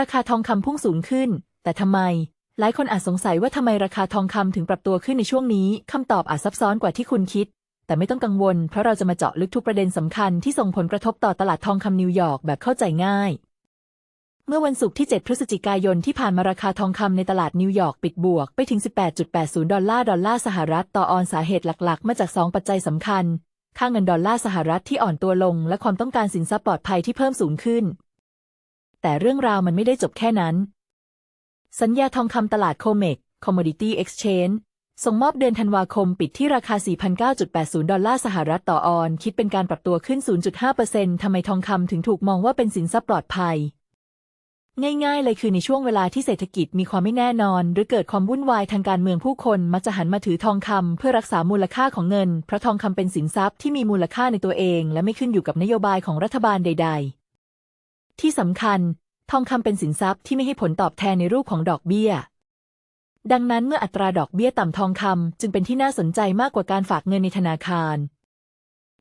ราคาทองคำพุ่งสูงขึ้น แต่ทำไม หลายคนอาจสงสัยว่าทำไมราคาทองคำถึงปรับตัวขึ้นในช่วงนี้คำตอบอาจซับซ้อนกว่าที่คุณคิด แต่ไม่ต้องกังวล เพราะเราจะมาเจาะลึกทุกประเด็นสำคัญที่ส่งผลกระทบต่อตลาดทองคำนิวยอร์กแบบเข้าใจง่าย เมื่อวันศุกร์ที่ 7 พฤศจิกายนที่ผ่านมาราคาทองคำในตลาดนิวยอร์กปิดบวกไปถึง 18.80 ดอลลาร์ดอลลาร์สหรัฐต่อออนสาเหตุหลัก ๆ มาจาก 2 ปัจจัยสำคัญ ค่าเงินดอลลาร์สหรัฐที่อ่อนตัวลง และความต้องการสินทรัพย์ปลอดภัยที่เพิ่มสูงขึ้น แต่เรื่องราวมันไม่ได้จบแค่นั้น สัญญาทองคำตลาดโคเมก Commodity Exchange ส่งมอบเดือนธันวาคมปิดที่ราคา 4,980 ดอลลาร์สหรัฐต่อออน คิดเป็นการปรับตัวขึ้น 0.5%ทำไมทองคำถึงถูกมองว่าเป็นสินทรัพย์ปลอดภัย ง่ายๆ เลยคือในช่วงเวลาที่เศรษฐกิจมีความไม่แน่นอน หรือเกิดความวุ่นวายทางการเมืองผู้คนมักจะหันมาถือทองคำเพื่อรักษามูลค่าของเงิน เพราะทองคำเป็นสินทรัพย์ที่มีมูลค่าในตัวเอง และไม่ขึ้นอยู่กับนโยบายของรัฐบาลใด ๆ ที่สำคัญ ทองคำเป็นสินทรัพย์ที่ไม่ให้ผลตอบแทนในรูปของดอกเบี้ย ดังนั้นเมื่ออัตราดอกเบี้ยต่ำทองคำจึงเป็นที่น่าสนใจมากกว่าการฝากเงินในธนาคาร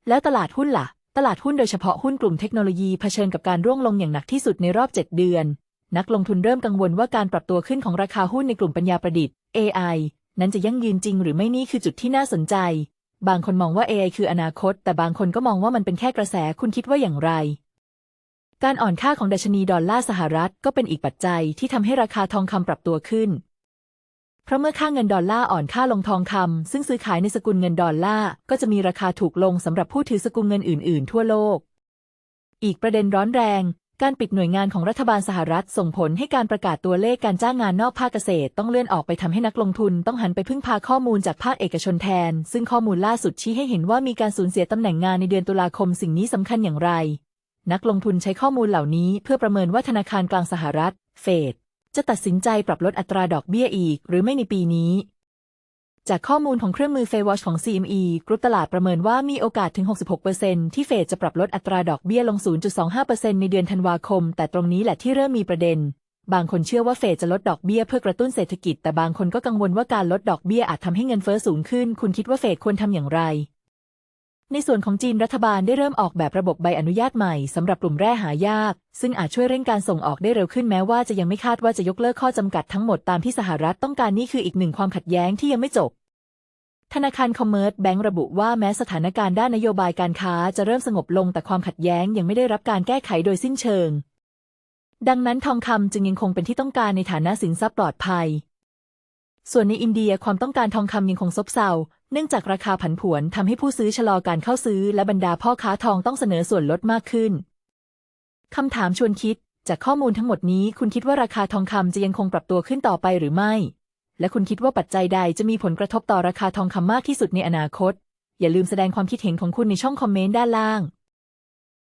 แล้วตลาดหุ้นล่ะ ตลาดหุ้นโดยเฉพาะหุ้นกลุ่มเทคโนโลยีเผชิญกับการร่วงลงอย่างหนักที่สุดในรอบ 7 เดือน นักลงทุนเริ่มกังวลว่าการปรับตัวขึ้นของราคาหุ้นในกลุ่มปัญญาประดิษฐ์ AI นั้นจะยั่งยืนจริงหรือไม่นี่คือจุดที่น่าสนใจ บางคนมองว่า AI คืออนาคต แต่บางคนก็มองว่ามันเป็นแค่กระแสคุณคิดว่าอย่างไร การอ่อนค่าของดัชนีดอลลาร์สหรัฐก็เป็นอีกปัจจัยที่ทำให้ราคาทองคำปรับตัวขึ้น เพราะเมื่อค่าเงินดอลลาร์อ่อนค่าลงทองคำซึ่งซื้อขายในสกุลเงินดอลลาร์ก็จะมีราคาถูกลงสำหรับผู้ถือสกุลเงินอื่น ๆ ทั่วโลก อีกประเด็นร้อนแรง การปิดหน่วยงานของรัฐบาลสหรัฐส่งผลให้การประกาศตัวเลขการจ้างงานนอกภาคเกษตร ต้องเลื่อนออกไปทำให้นักลงทุนต้องหันไปพึ่งพาข้อมูลจากภาคเอกชนแทน ซึ่งข้อมูลล่าสุดชี้ให้เห็นว่ามีการสูญเสียตำแหน่งงานในเดือนตุลาคมสิ่งนี้สำคัญอย่างไร นักลงทุนใช้ข้อมูลเหล่านี้เพื่อประเมินว่าธนาคารกลางสหรัฐ เฟด จะตัดสินใจปรับลดอัตราดอกเบี้ยอีก หรือไม่ในปีนี้ จากข้อมูลของเครื่องมือเฟวอชของ CME กรุ๊ปตลาดประเมินว่ามีโอกาสถึง 66%ที่เฟดจะปรับลดอัตราดอกเบี้ยลง 0.25%ในเดือนธันวาคม แต่ตรงนี้แหละที่เริ่มมีประเด็น บางคนเชื่อว่าเฟดจะลดดอกเบี้ยเพื่อกระตุ้นเศรษฐกิจ แต่บางคนก็กังวลว่าการลดดอกเบี้ยอาจทำให้เงินเฟ้อสูงขึ้น คุณคิดว่าเฟดควรทำอย่างไร ในส่วนของจีนรัฐบาลได้เริ่มออกแบบระบบใบอนุญาตใหม่สำหรับกลุ่มแร่หายาก ซึ่งอาจช่วยเร่งการส่งออกได้เร็วขึ้นแม้ว่าจะยังไม่คาดว่าจะยกเลิกข้อจำกัดทั้งหมดตามที่สหรัฐต้องการนี่คืออีกหนึ่งความขัดแย้งที่ยังไม่จบ ธนาคารคอมเมอร์สแบงก์ระบุว่าแม้สถานการณ์ด้านนโยบายการค้าจะเริ่มสงบลงแต่ความขัดแย้งยังไม่ได้รับการแก้ไขโดยสิ้นเชิง ดังนั้นทองคำจึงยังคงเป็นที่ต้องการในฐานะสินทรัพย์ปลอดภัยส่วนในอินเดียความต้องการทองคำยังคงซบเซา เนื่องจากราคาผันผวนทำให้ผู้ซื้อชะลอการเข้าซื้อ และบรรดาพ่อค้าทองต้องเสนอส่วนลดมากขึ้นคำถามชวนคิด จากข้อมูลทั้งหมดนี้คุณคิดว่าราคาทองคำจะยังคงปรับตัวขึ้นต่อไปหรือไม่ และคุณคิดว่าปัจจัยใดจะมีผลกระทบต่อราคาทองคำมากที่สุดในอนาคต อย่าลืมแสดงความคิดเห็นของคุณในช่องคอมเมนต์ด้านล่าง